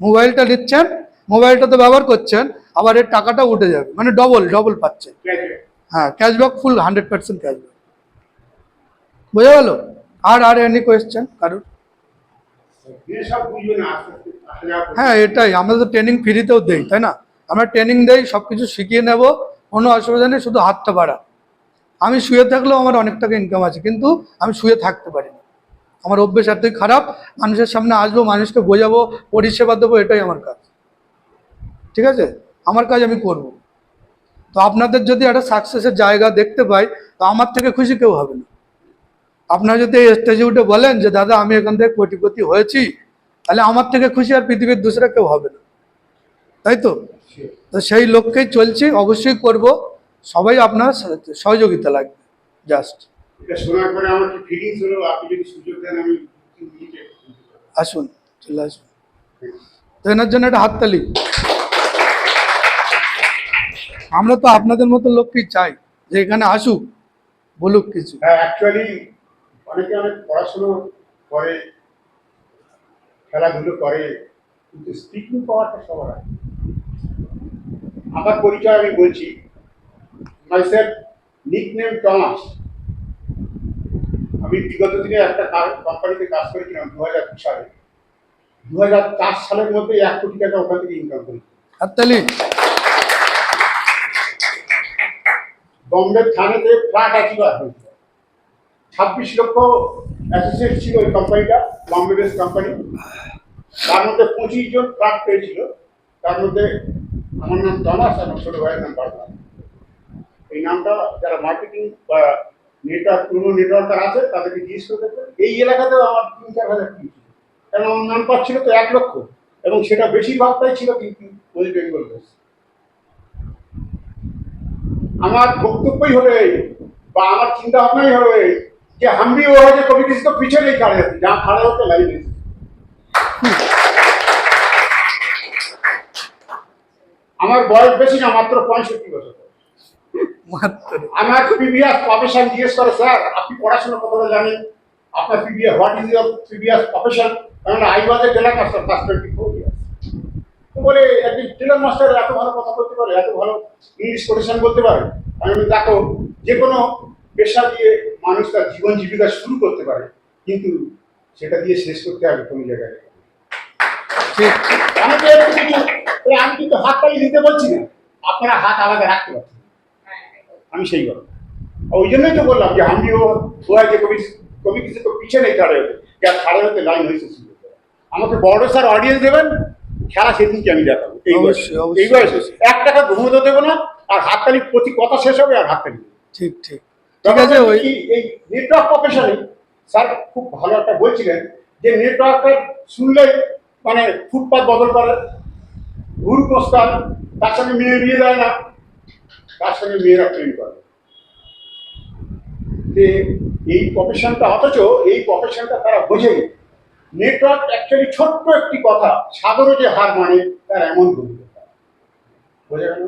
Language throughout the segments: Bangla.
মোবাইলটা নিচ্ছেন, মোবাইলটা তো ব্যবহার করছেন, আবার এর টাকাটা উঠে যাবে মানে ডবল ডবল পাচ্ছেন হ্যাঁ cashback full hundred percent cashback বোঝা গেল? আর আর এনি কোয়েশ্চেন কারণ। হ্যাঁ এটাই, আমরা তো ট্রেনিং ফ্রিতেও দেই, তাই না? আমরা ট্রেনিং দেই সব কিছু শিখিয়ে নেব, কোনো অসুবিধা নেই, শুধু হাতটা বাড়া। আমি শুয়ে থাকলেও আমার অনেক টাকা ইনকাম আছে, কিন্তু আমি শুয়ে থাকতে পারি না আমার অভ্যেস এতই খারাপ, মানুষের সামনে আসব, মানুষকে বোঝাবো, পরিষেবা দেবো, এটাই আমার কাজ। ঠিক আছে? আমার কাজ আমি করব। তো আপনাদের যদি একটা সাকসেসের জায়গা দেখতে পাই, তো আমার থেকে খুশি কেউ হবে না। আপনারা যদি এই স্টেজে উঠে বলেন যে, দাদা, আমি এখান থেকে কোটিপতি হয়েছি তাহলে আমার থেকে খুশি আর পৃথিবীর দুসরা কেউ হবে না। তাই তো? তো সেই লক্ষ্যেই চলছি, অবশ্যই করব। সবাই আপনার সহযোগিতা লাগবে জাস্ট এটা শোনার পরে আমার কি ফিলিংস হলো? আপনি যদি সুযোগ দেন আমি আসুন চলে আসুন। তো এনার জন্য একটা হাততালি। আমরা তো আপনাদের মতো লোককেই চাই যে এখানে আসুক বলুক কিছু। হ্যাঁ অ্যাকচুয়ালি অনেকে অনেক পড়াশুনো করে খেলাধুলো করে কিন্তু স্পিকিং পাওয়ারটা সবার আছে। আমার পরিচয় আমি বলছি। মাইসেলফ নিকনেম টমাস আমি বিগত দিনে একটা কোম্পানিতে কাজ করেছিলাম দু হাজার সালে। দু হাজার চার সালের মধ্যে এক কোটি টাকা ওখান থেকে ইনকাম করেছি। হাততালি। বম্বে থানেতে ফ্ল্যাট অ্যাচিভার হয়েছিল ছাব্বিশ লক্ষ অ্যাসোসিয়েট ছিল ওই কোম্পানিটা বম্বে বেস কোম্পানি তার মধ্যে পঁচিশ জন ফ্ল্যাট পেয়েছিল। তার মধ্যে আমার নাম টমাস এবং ছোট ভাইয়ের নাম বারবার এই নামটা যারা মার্কেটিং বা নেটওয়ার্ক পুরনো নেটওয়ার্কার আছে তাদেরকে জিজ্ঞেস করে দেখবেন এই এলাকাতেও আমার তিন চার হাজার টিম ছিল কারণ আমার নাম পাচ্ছিল তো এক লক্ষ এবং সেটা বেশিরভাগটাই ছিল কিন্তু ওয়েস্ট বেঙ্গল বেস আমার বক্তব্যই হলো এই বা আমার চিন্তা ভাবনাই হলো এই যে हम भी वो है जो कभी किसी को पीछे नहीं खड़े होते जहाँ खड़े होते लाइन नहीं আমার বয়স বেশি না মাত্র পঁয়ষট্টি বছর মাত্র আমার প্রিভিয়াস প্রফেশন জিজ্ঞেস করে স্যার আপনি পড়াশোনা কতটা জানেন? আপনার previous what is your previous profession কারণ I was a tailor master plus twenty four years বলে একজন টেলার মাস্টার এত ভালো কথা বলতে পারে এত ভালো ইংলিশ কোটেশন বলতে পারে? আমি দেখো যে কোনো পেশা দিয়ে মানুষ তার জীবন জীবিকা শুরু করতে পারে কিন্তু সেটা দিয়ে শেষ করতে হবে কোনো জায়গায় আমাকে আমি কিন্তু হাততালি দিতে বলছি না। আপনারা হাত আলাদা রাখতে পারছেন আমি সেই কথা ওই জন্যই তো বললাম যে আমিও সোহাইকে কবি কবি কিছু তো পিছনে খাড়ে হতে। যার খাড়ে হতে লাইন হয়েছে আমাকে বড় স্যার অডিয়েন্স দেবেন খেলা সেদিনকে আমি দেখাবো। এই বয়সে এই বয়সে। এক টাকা ঘুমোতে দেবো না আর হাততালি প্রতি কথা শেষ হবে আর হাততালি ঠিক ঠিক। ঠিক আছে ওই এই নেটওয়ার্ক প্রফেশনে স্যার খুব ভালো একটা বলছিলেন যে নেটওয়ার্কটা শুনলে মানে ফুটপাথ বদল করে ঘুর প্রস্তাব তার সঙ্গে মেয়ে নিয়ে যায় না। তার সঙ্গে মেয়েরা প্রেম করে। যে এই প্রফেশনটা অথচ এই প্রফেশনটা তারা বোঝে নেটওয়ার্ক অ্যাকচুয়ালি ছোট্ট একটি কথা সাগরও যে হার মানে তার এমন গভীরতা বোঝা গেল?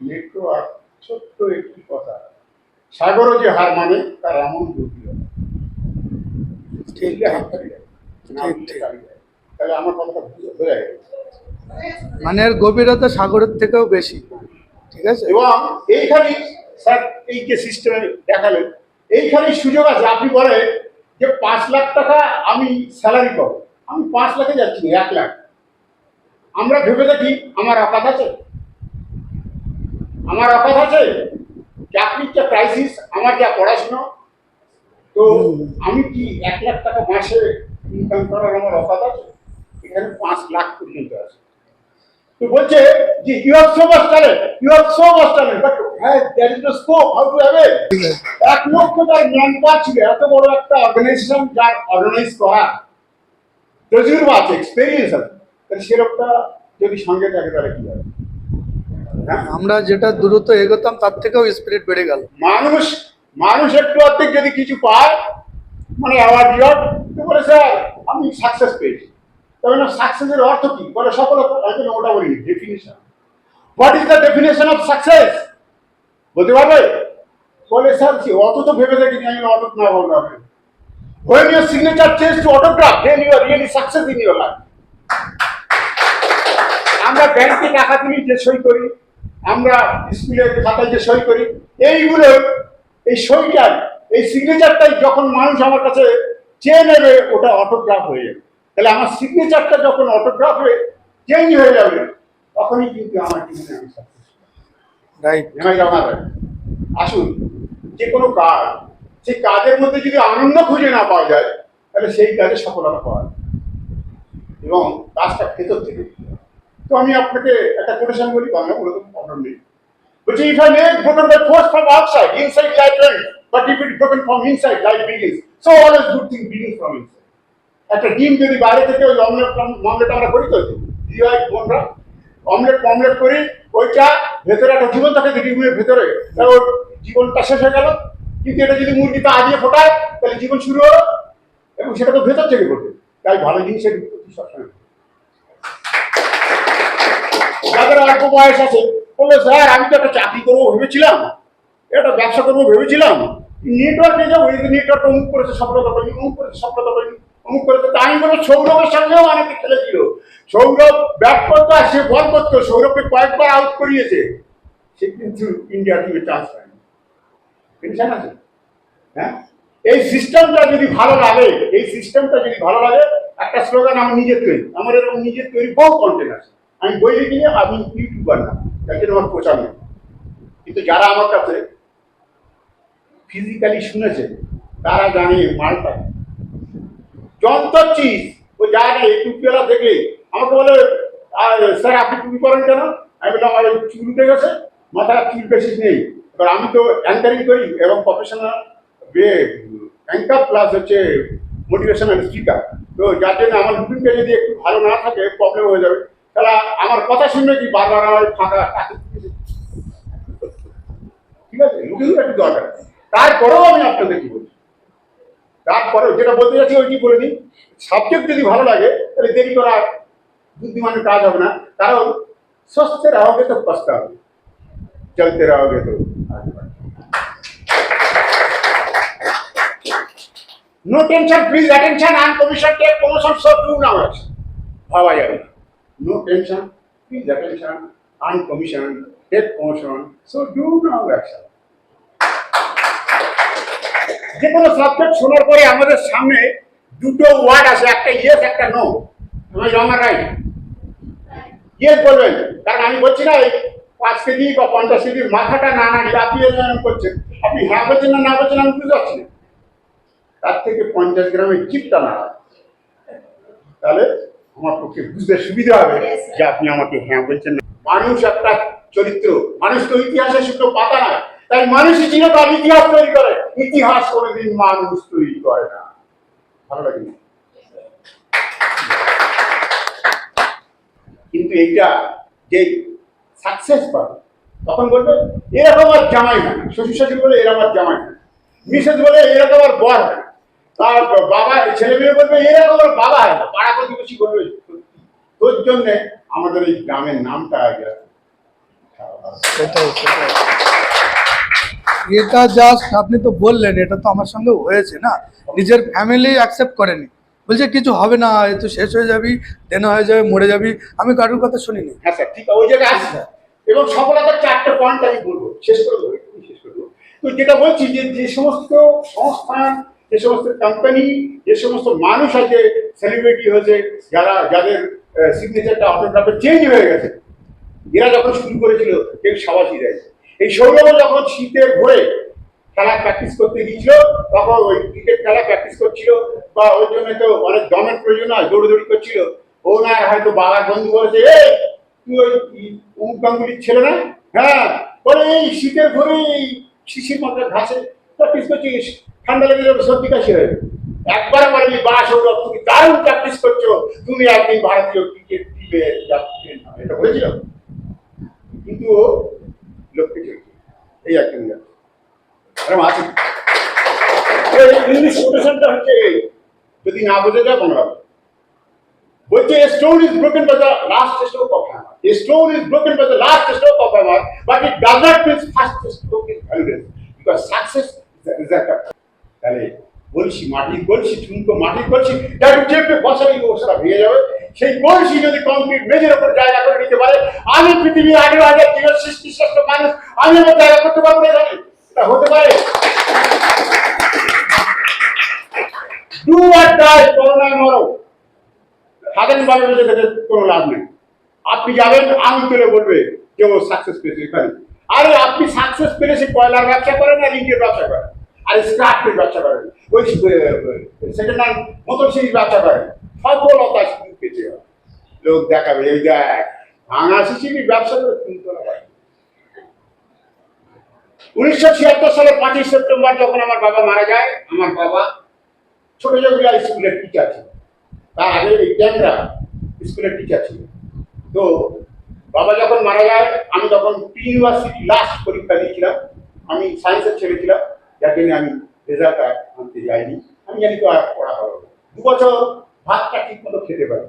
নেটওয়ার্ক ছোট্ট একটি কথা সাগরও যে হার মানে তার এমন গভীরতা ঠিক দিলে হাত তালি দেয়, না ঠিক, দিলে ঠিক। তালি দেয়। তাহলে আমার কথাটা বোঝা গেল? মানে এর গভীরতা সাগরের থেকেও বেশি। ঠিক আছে? এবং এইখানে স্যার এই যে সিস্টেমে দেখালেন এইখানে সুযোগ আছে। আপনি বলে যে পাঁচ লাখ টাকা আমি স্যালারি পাবো। আমি পাঁচ লাখে যাচ্ছি না, এক লাখ। আমরা ভেবে দেখি আমার অকাত আছে। আমার অকাত আছে চাকরির যা ক্রাইসিস আমার যা পড়াশুনো তো আমি কি এক লাখ টাকা মাসে ইনকাম করার আমার অকাত আছে? এখানে পাঁচ লাখ পর্যন্ত আছে। তো বলছে যে you have so much talent you have so much talent but হ্যাঁ there is no scope how to have it ঠিক আছে এক লক্ষ তার জ্ঞান পাচ্ছিল এত বড় একটা অর্গানাইজেশন যার অর্গানাইজ করা। তজুর্বা আছে এক্সপেরিয়েন্স আছে তাহলে সে লোকটা যদি সঙ্গে থাকে তাহলে কি হবে? হ্যাঁ? আমরা যেটা দ্রুত এগোতাম তার থেকেও স্পিরিট বেড়ে গেল। মানুষ মানুষ একটু অর্ধেক যদি কিছু পায় মানে অ্যাওয়ার্ড ইয়ার্ড তো বলে স্যার আমি সাকসেস পেয়েছি। তবে না সাকসেসের অর্থ কি? বলে সফলতা বলি, ওটা বলি definition what is the definition of success বলতে পারবে? বলে স্যার অত তো ভেবে দেখিনি আমি অত না বলতে হবে When your signature changes to autograph, then you are really success in your life. আমরা ব্যাংকে টাকা তুলি যে সই করি। আমরা স্কুলের খাতায় যে সই করি এইগুলো এই সইটার এই সিগনেচারটাই যখন মানুষ আমার কাছে চেয়ে নেবে ওটা অটোগ্রাফ হয়ে যাবে। তাহলে আমার সিগনেচারটা যখন অটোগ্রাফে চেঞ্জ হয়ে যাবে তখনই কিন্তু আমার জীবনে আমি দেয়। আসুন যে কোনো কাজ সেই কাজের মধ্যে যদি আনন্দ খুঁজে না পাওয়া যায় তাহলে সেই কাজে সফলতা পাওয়া যায়। এবং কাজটা ভেতর থেকে তো আমি আপনাকে একটা কোটেশন বলি বাংলা মূলত প্রবলেম নেই। বলছি if I broken by force from outside inside life ends but if it is broken from inside life begins so always good thing begins from inside. একটা ডিম যদি বাইরে থেকে ওই অমলেট অমলেট আমরা করি তো দিদি ভাই বোনরা অমলেট অমলেট করি, ওইটা ভেতরে একটা জীবন থাকে ডিমের ভেতরে। ওর জীবনটা শেষ হয়ে গেল। কিন্তু এটা যদি মুরগি মুরগিটা আজিয়ে ফোটায়, তাহলে জীবন শুরু হলো। এবং সেটা তো ভেতর থেকে ঘটে। তাই ভালো জিনিসের সবসময় যাদের অল্প বয়স আছে, বলল, স্যার, আমি তো একটা চাকরি করব ভেবেছিলাম। একটা ব্যবসা করব ভেবেছিলাম। নেটওয়ার্কে যাব, এই নেটওয়ার্ক অমুক করেছে, সফলতা পাইনি, অমুক করেছে, সফলতা পাইনি। অমুক করেছে তাই আমি বলব সৌরভের সঙ্গেও অনেকে খেলেছিল। সৌরভ ব্যাট করতো আর সে বল করতো। সৌরভকে কয়েকবার আউট করিয়েছে। সে কিন্তু ইন্ডিয়া টিমে চান্স পায়নি। টেনশন আছে? হ্যাঁ? এই সিস্টেমটা যদি ভালো লাগে এই সিস্টেমটা যদি ভালো লাগে একটা স্লোগান আমার নিজের তৈরি আমার এরকম নিজের তৈরি বহু কন্টেন্ট আছে। আমি বই লিখি না, আমি ইউটিউবার না। তাই জন্য আমার প্রচার নেই। কিন্তু যারা আমার কাছে ফিজিক্যালি শুনেছে তারা জানে মালটা। যন্ত্র চিজ ও যায় না এই দেখলে আমাকে বলে স্যার, আপনি টুপি করেন কেন? আমি বললাম, আমার চুল উঠে গেছে, মাথায় চুল বেশি নেই। এবার আমি তো অ্যাঙ্কারিং করি এবং প্রফেশনাল অ্যাঙ্কার প্লাস হচ্ছে মোটিভেশনাল স্পিকার তো যার জন্য আমার রুটিনটা যদি একটু ভালো না থাকে প্রবলেম হয়ে যাবে। তাহলে আমার কথা শুনবে কি, বারবার আমার ফাঁকা ঠিক আছে? রুটিন একটু দরকার। তারপরেও আমি আপনাদের কি বলছি। তারপরে যেটা বলতে চাচ্ছি ওইটি বলে নিই সাবজেক্ট যদি ভালো লাগে, তাহলে দেরি করা বুদ্ধিমানের কাজ হবে না। কারণ স্বস্থে রাহোগে তো পস্তা হবে। চলতে রাহোগে তো। No tension please attention and commission take promotion so to নাওয়ার্স ভাবা যাবে no. Tension please attention and commission take promotion so do now action যে কোনো সাবজেক্ট শোনার পরে আমাদের সামনে দুটো ওয়ার্ড আছে একটা ইয়েস একটা নো আমি আমার রাইট ইয়েস বলবেন। কারণ আমি বলছি না এই পাঁচ কেজি বা পঞ্চাশ কেজির মাথাটা না না আপনি করছেন আপনি হ্যাঁ বলছেন না না বলছেন আমি বুঝতে পারছি না। তার থেকে পঞ্চাশ গ্রামের চিপটা না। তাহলে আমার পক্ষে বুঝতে সুবিধা হবে যে আপনি আমাকে হ্যাঁ বলছেন মানুষ একটা চরিত্র। মানুষ তো ইতিহাসের শুধু পাতা না তাই মানুষই চিরকাল ইতিহাস তৈরি করে। ইতিহাস কোনোদিন মানুষ তৈরি করে না। ভালো লাগে? কিন্তু এইটা যে সাকসেস পাবে, তখন বলবে, এরকম আর জামাই না। শ্বশুর শাশুড়ি বলে, এরকম আর জামাই না। মিসেস বলে, এরকম আর বর হয় তার বাবা ছেলে মেয়ে বলবে, এরকম আর বাবা হয় না। পাড়া প্রতিবেশী বলবে তোর জন্যে আমাদের এই গ্রামের নামটা আগে সেটাই সেটাই। এটা জাস্ট আপনি তো বললেন, এটা তো আমার সঙ্গে হয়েছে না। নিজের ফ্যামিলি অ্যাকসেপ্ট করেনি। বলছে, কিছু হবে না, এ তো শেষ হয়ে যাবি দেনা হয়ে যাবে, মরে যাবি। আমি কারোর কথা শুনিনি। হ্যাঁ স্যার ঠিক ওই জায়গায় আসছি স্যার এবং সফলতার চারটে পয়েন্ট আমি বলব। শেষ করে দেবো শেষ করে তো যেটা বলছি যে যে সমস্ত সংস্থান, যে সমস্ত কোম্পানি যে সমস্ত মানুষ আছে সেলিব্রিটি হয়েছে, যারা, যাদের সিগনেচারটা অটোগ্রাফে চেঞ্জ হয়ে গেছে, এরা যখন শুরু করেছিল, কেউ সাবাসী দেয় এই সৌরভ যখন শীতে ভোরে খেলা প্র্যাকটিস করতে গিয়েছিল, তখন ওই ক্রিকেট খেলা প্র্যাকটিস করছিল, বা ওই জন্য তো অনেক দমের প্রয়োজন হয়, দৌড়দৌড়ি করছিল। ওনার হয়তো বাবার বন্ধু বলেছে, এই, তুই ওই অমুক গাঙ্গুলির ছেলে না? হ্যাঁ। বলে, এই শীতের ভোরে এই শিশির মাত্রা ঘাসে প্র্যাকটিস করছিস ঠান্ডা লেগে যাবে, সর্দি কাশি হয়ে। একবার বলেনি বা সৌরভ, তুমি দারুণ প্র্যাকটিস করছ, তুমি একদিন ভারতীয় ক্রিকেট টিমে হবে এটা বলেছিল কিন্তু ও লক্ষ্যে চলছে এই একজন এরকম আছে এই ইংলিশ কোটেশনটা হচ্ছে এই যদি না বোঝা যায় বাংলা বলছে a stone is broken by the last stroke of hammer a stone is broken by the last stroke of hammer but it does not mean first stroke is valueless because success is the result of তাহলে বলছি মাটি বলছি ঠুনকো মাটি বলছি একটু চেপে বসালেই অবস্থা ভেঙে যাবে সেই বলছি যদি কংক্রিট মেঝের উপর জায়গা করে নিতে পারে আমি পৃথিবীর আগে আগে জীবন সৃষ্টি শ্রেষ্ঠ মানুষ আমি আমার জায়গা করতে পারব না জানি এটা হতে পারে। ডু আর ডাই করোনায় মরো। সাধারণভাবে বেঁচে থেকে কোনো লাভ নেই। আপনি যাবেন আমি তুলে বলবে যে সাকসেস পেয়েছে এখানে। আরে, আপনি সাকসেস সে কয়লার ব্যবসা করেন আর ইন্ডিয়ার ব্যবসা করেন আর স্ক্রাফের ব্যবসা করেন ওই সেকেন্ড হ্যান্ড মতন সেই ব্যবসা করেন সফলতা পেয়েছে লোক দেখাবে, এই দেখ, ভাঙা শিশির ব্যবসা করে কিনতে হবে উনিশশো ছিয়াত্তর সালে পাঁচই সেপ্টেম্বর যখন আমার বাবা মারা যায়, আমার বাবা ছোট জগুলা স্কুলের টিচার ছিল। তার আগে ক্যামেরা স্কুলের টিচার ছিল। তো বাবা যখন মারা যায়, আমি তখন প্রি ইউনিভার্সিটি লাস্ট পরীক্ষা দিয়েছিলাম। আমি সায়েন্সের ছেলে ছিলাম, যার জন্য আমি রেজাল্ট আনতে যাইনি। আমি জানি তো আর পড়া হবে দু বছর ভাতটা ঠিক মতো খেতে পারি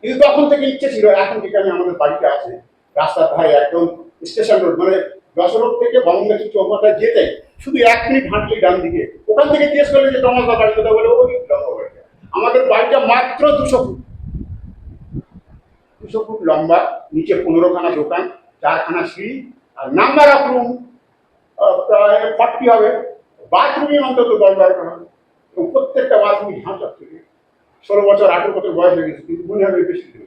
কিন্তু তখন থেকে ইচ্ছে ছিল, এখন থেকে আমি আমাদের বাড়িতে আছে, রাস্তার ধারে একদম স্টেশন রোড মানে যশোর থেকে বঙ্গেশ্বরী চৌমাথায় যেতে শুধু এক মিনিট হাঁটলে ডান দিকে। ওখান থেকে জিজ্ঞেস করলে যে, তোমার বাড়ি কোথাও বলে, ওই আমাদের বাড়িটা মাত্র দুশো ফুট। দুশো ফুট লম্বা, নিচে পনেরোখানা দোকান, চারখানা সিঁড়ি, আর নাম্বার অফ রুম প্রায় ফর্টি হবে। বাথরুমই অন্তত দশ হবে এবং প্রত্যেকটা বাথরুমই ঝাঁচক থেকে ষোলো বছর, আঠেরো বছর বয়স হয়ে গেছে, কিন্তু মনে হবে বেশি দিন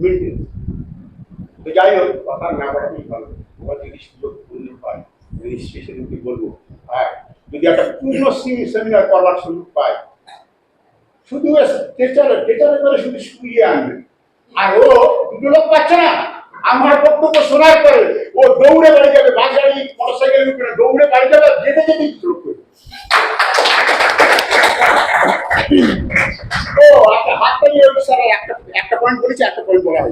মেনটেন তো যাই হোক, কথা না বলাই ভালো। যদি সুযোগ পূর্ণ পায় রেজিস্ট্রেশনকে বলব আর যদি একটা পূর্ণ সেমিনার করবার সুযোগ পায় শুধু টিচারে টিচারে করে শুধু শুয়ে আনবে। আর ও দুটো লোক পাচ্ছে না। আমার বক্তব্য শোনার পরে ও দৌড়ে বাড়ি যাবে বাস গাড়ি মোটর সাইকেল উঠবে না, দৌড়ে বাড়ি যাবে যেতে যেতে শুরু করবে ও হাত তালিয়ে স্যার একটা একটা পয়েন্ট বলেছি একটা পয়েন্ট হয়।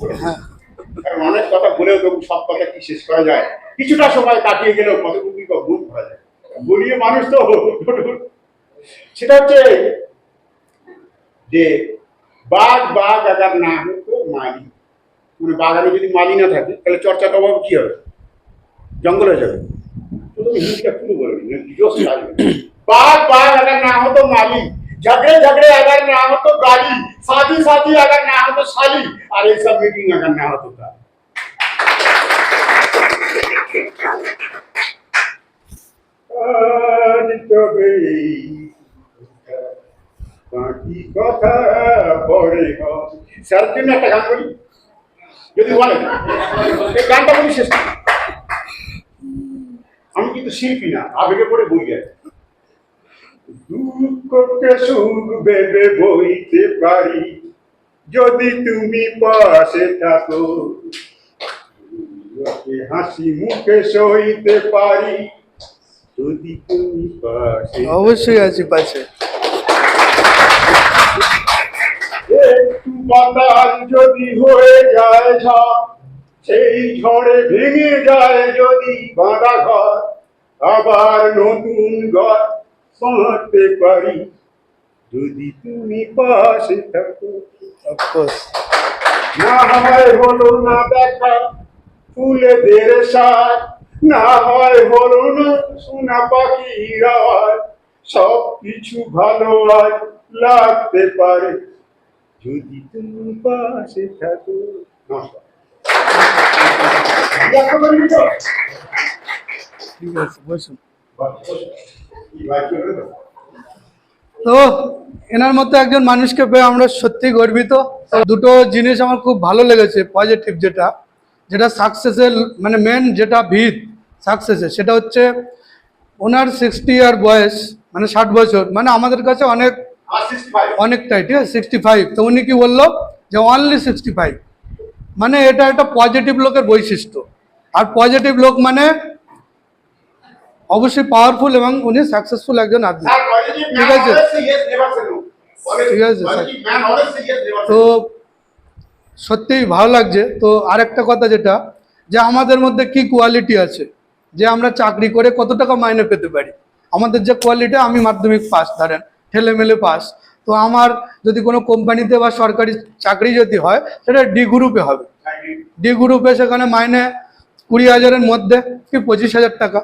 বলে হ্যাঁ। কারণ অনেক কথা বলেও তবু সব কথা কি শেষ করা যায়? কিছুটা সময় কাটিয়ে গেলেও কতটুকু ভুল করা যায়? বলিয়ে মানুষ তো সেটা হচ্ছে যে বাঘ বাঘ আগার না হতো মালি। মানে বাগানে যদি মালি না থাকে, তাহলে চর্চা অভাব কি হবে? জঙ্গলে হয়ে যাবে। প্রথমে হিন্দিটা শুরু করবে বাঘ বাঘ আগার না হতো মালি। झगड़े झगड़े अगर ना हो तो गाली शादी शादी अगर ना हो तो साली और ये सब मीटिंग अगर ना हो तो का আজ তবে বাকি কথা পরে হয়। স্যারের জন্য একটা গান করি যদি বলেন এই গানটা বলি শেষ করি। আমি কিন্তু শিল্পী না আবেগে পড়ে বই যায় দুঃখকে সুখ ভেবে বইতে পারি। যদি তুমি পাশে থাকো হাসি মুখে সইতে পারি। যদি তুমি পাশে অবশ্যই আছি পাশে। একটু বাতাস যদি হয়ে যায় ঝড় সেই ঝড়ে ভেঙে যায় যদি বাঁধা ঘর আবার নতুন ঘর। বাঁধতে পারি। যদি তুমি পাশে থাকো। অফকোর্স না হয় হলো না দেখা ফুলেদের সার। না হয় হলো না সোনা পাখির আওয়াজ। সব কিছু ভালো আজ লাগতে পারে। যদি তুমি পাশে থাকো। নমস্কার। ঠিক আছে বসুন। তো? এনার মতো একজন মানুষকে পেয়ে আমরা সত্যি গর্বিত। দুটো জিনিস আমার খুব ভালো লেগেছে পজিটিভ যেটা। যেটা সাকসেসের মানে মেন যেটা ভিত সাকসেসের সেটা হচ্ছে ওনার সিক্সটি ইয়ার বয়স মানে ষাট বছর মানে আমাদের কাছে অনেক, অনেকটাই, ঠিক আছে? সিক্সটি ফাইভ তো উনি কি বলল যে অনলি সিক্সটি ফাইভ মানে এটা একটা পজিটিভ লোকের বৈশিষ্ট্য। আর পজিটিভ লোক মানে অবশ্যই পাওয়ারফুল এবং উনি সাকসেসফুল একজন আদমি। ঠিক আছে। ঠিক আছে, তো সত্যিই ভালো লাগছে। তো আরেকটা কথা যেটা যে আমাদের মধ্যে কি কোয়ালিটি আছে? যে আমরা চাকরি করে কত টাকা মাইনে পেতে পারি? আমাদের যে কোয়ালিটি আমি মাধ্যমিক পাস ধরেন ঠেলেমেলে পাস তো আমার যদি কোনো কোম্পানিতে বা সরকারি চাকরি যদি হয় সেটা ডি গ্রুপে হবে। ডি গ্রুপে সেখানে মাইনে কুড়ি হাজারের মধ্যে কি পঁচিশ হাজার টাকা।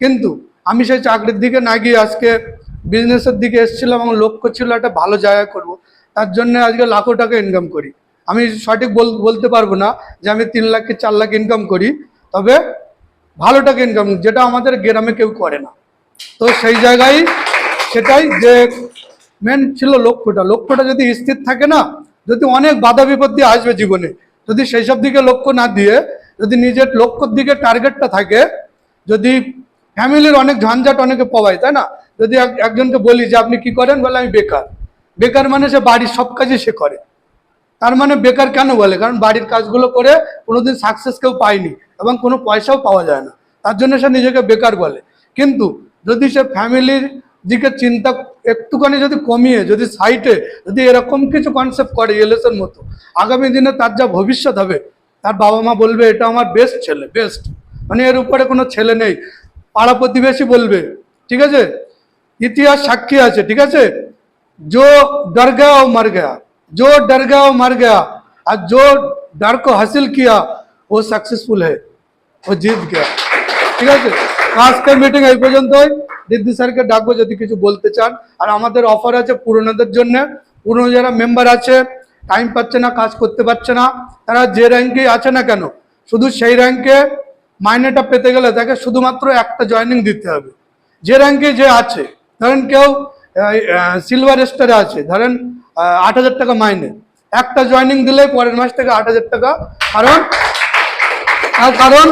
কিন্তু আমি সেই চাকরির দিকে না গিয়ে আজকে বিজনেসের দিকে এসেছিলাম এবং লক্ষ্য ছিল একটা ভালো জায়গা করব, তার জন্য আজকে লাখো টাকা ইনকাম করি। আমি সঠিক বল বলতে পারব না যে আমি তিন লাখ কি চার লাখ ইনকাম করি, তবে ভালো টাকা ইনকাম যেটা আমাদের গ্রামে কেউ করে না। তো সেই জায়গায় সেটাই যে মেন ছিল লক্ষ্যটা। লক্ষ্যটা যদি স্থির থাকে না, যদি অনেক বাধা বিপত্তি আসবে জীবনে, যদি সেই সব দিকে লক্ষ্য না দিয়ে, যদি নিজের লক্ষ্যর দিকে টার্গেটটা থাকে, যদি ফ্যামিলির অনেক ঝঞ্ঝাট অনেকে পাওয়ায় তাই না? যদি এক- একজনকে বলি যে আপনি কি করেন, বলে আমি বেকার। বেকার মানে সে বাড়ির সব কাজই সে করে। তার মানে বেকার কেন বলে? কারণ বাড়ির কাজগুলো করে কোনোদিন সাকসেস কেউ পায়নি এবং কোনো পয়সাও পাওয়া যায় না। তার জন্য সে নিজেকে বেকার বলে। কিন্তু যদি সে ফ্যামিলির দিকে চিন্তা একটুখানি যদি কমিয়ে, যদি সাইটে যদি এরকম কিছু কনসেপ্ট করে এলএসের মতো, আগামী দিনে তার যা ভবিষ্যৎ হবে, তার বাবা মা বলবে, এটা আমার বেস্ট ছেলে বেস্ট মানে এর উপরে কোনো ছেলে নেই। পাড়া প্রতিবেশী বলবে ঠিক আছে ইতিহাস সাক্ষী আছে ঠিক আছে जो डर गया वो मर गया जो डर गया वो मर गया और जो डर को हासिल किया वो सक्सेसफुल है ও জিত গয়া ঠিক আছে তো আজকের মিটিং এই পর্যন্তই দিদি স্যারকে ডাকবো যদি কিছু বলতে চান আর আমাদের অফার আছে পুরনোদের জন্য পুরনো যারা মেম্বার আছে টাইম পাচ্ছে না কাজ করতে পারছে না তারা যে র্যাঙ্কে আছে না কেন শুধু সেই র্যাঙ্কে মাইনেটা পেতে গেলে তাকে শুধুমাত্র একটা জয়েনিং দিতে হবে। যে র্যাঙ্কে যে আছে, ধরেন কেউ সিলভার স্টারে আছে, ধরেন আট হাজার টাকা মাইনে। একটা জয়েনিং দিলে পরের মাস থেকে আট হাজার টাকা, কারণ তার কারণ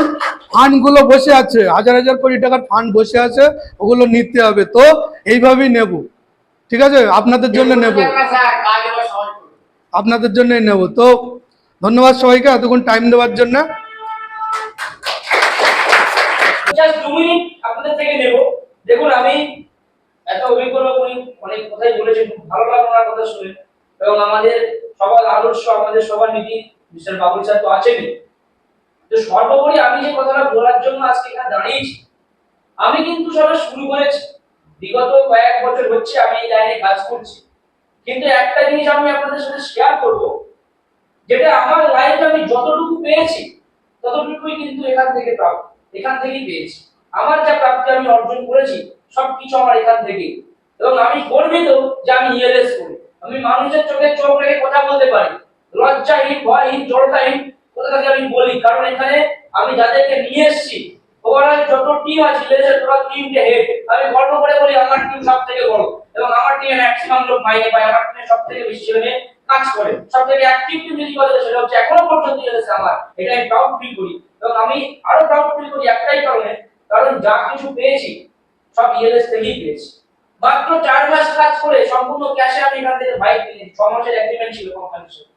ফান্ডগুলো বসে আছে, হাজার হাজার কোটি টাকার ফান্ড বসে আছে, ওগুলো নিতে হবে। তো এইভাবেই নেব। ঠিক আছে? আপনাদের জন্য নেব। আপনাদের জন্যই নেব। তো ধন্যবাদ সবাইকে, এতক্ষণ টাইম দেওয়ার জন্য। জাস্ট দু মিনিট আপনাদের থেকে নেব। দেখুন, আমি এত অভিজ্ঞ লোক অনেক কথাই বলেছেন, খুব ভালো লাগল ওনার কথা শুনে। এবং আমাদের সবার আদর্শ, আমাদের সবার নীতি মিস্টার বাবুল স্যার তো আছেনই। তো সর্বোপরি আমি যে কথাটা বলার জন্য আজকে এখানে দাঁড়িয়েছি, আমি কিন্তু সবে শুরু করেছি। বিগত কয়েক বছর হচ্ছে আমি এই লাইনে কাজ করছি। কিন্তু একটা জিনিস আমি আপনাদের সাথে শেয়ার করব, যেটা আমার লাইফে আমি যতটুকু পেয়েছি, ততটুকুই কিন্তু এখান থেকে প্রাপ্ত। এখান থেকেই পেয়েছি। আমার যা প্রাপ্তি আমি অর্জন করেছি, সবকিছু আমার এখান থেকেই এবং আমি গর্বিত যে আমি ইএলএস করি। আমি মানুষের চোখে চোখ রেখে কথা বলতে পারি। লজ্জাহীন, ভয়হীন জড়তাহীন কথা থেকে আমি বলি। কারণ এখানে আমি যাদেরকে নিয়ে এসেছি ওভারঅল যত টিম আছে এর টোটাল টিমকে হেড আমি গর্ব করে বলি, আমার টিম সব থেকে বড়। এবং আমার টিমে ম্যাক্সিমাম লোক মাইনে পায়, আমার টিমে সব থেকে বেশি ছেলে কাজ করে। সব থেকে অ্যাক্টিভ টিম যদি বলে, সেটা হচ্ছে এখনও পর্যন্ত ইএলএস আমার এটা আমি প্রাউড ফিল করি। এবং আমি আরও প্রাউড ফিল করি একটাই কারণে, কারণ যা কিছু পেয়েছি, সব ইএলএস থেকেই পেয়েছি। মাত্র চার মাস কাজ করে সম্পূর্ণ ক্যাশে আমি এখান থেকে বাইক কিনেছি ছ মাসের এগ্রিমেন্ট ছিল কোম্পানির সাথে।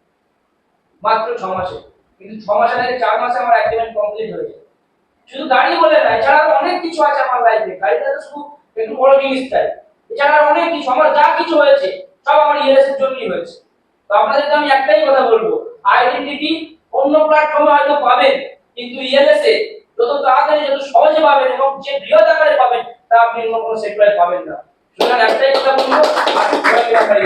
মাত্র ছ মাসে। কিন্তু ছ মাসের আগে চার মাসে আমার এগ্রিমেন্ট কমপ্লিট হয়েছে শুধু গাড়ি বলে না এছাড়া অনেক কিছু আছে আমার লাইফে গাড়িটা তো শুধু একটু বড় জিনিস তাই। এছাড়া অনেক কিছু, আমার যা কিছু হয়েছে, সব আমার ইএলএস এর জন্যই হয়েছে। তো আপনাদেরকে আমি একটাই কথা বলব আইডেন্টিটি অন্য প্ল্যাটফর্মে হয়তো পাবেন, কিন্তু ইএলএস এ যত তাড়াতাড়ি, যত সহজে পাবেন এবং যে বৃহৎ আকারে পাবেন, তা আপনি অন্য কোনো সেক্টরে পাবেন না। সুতরাং একটাই কথা বলব আপনি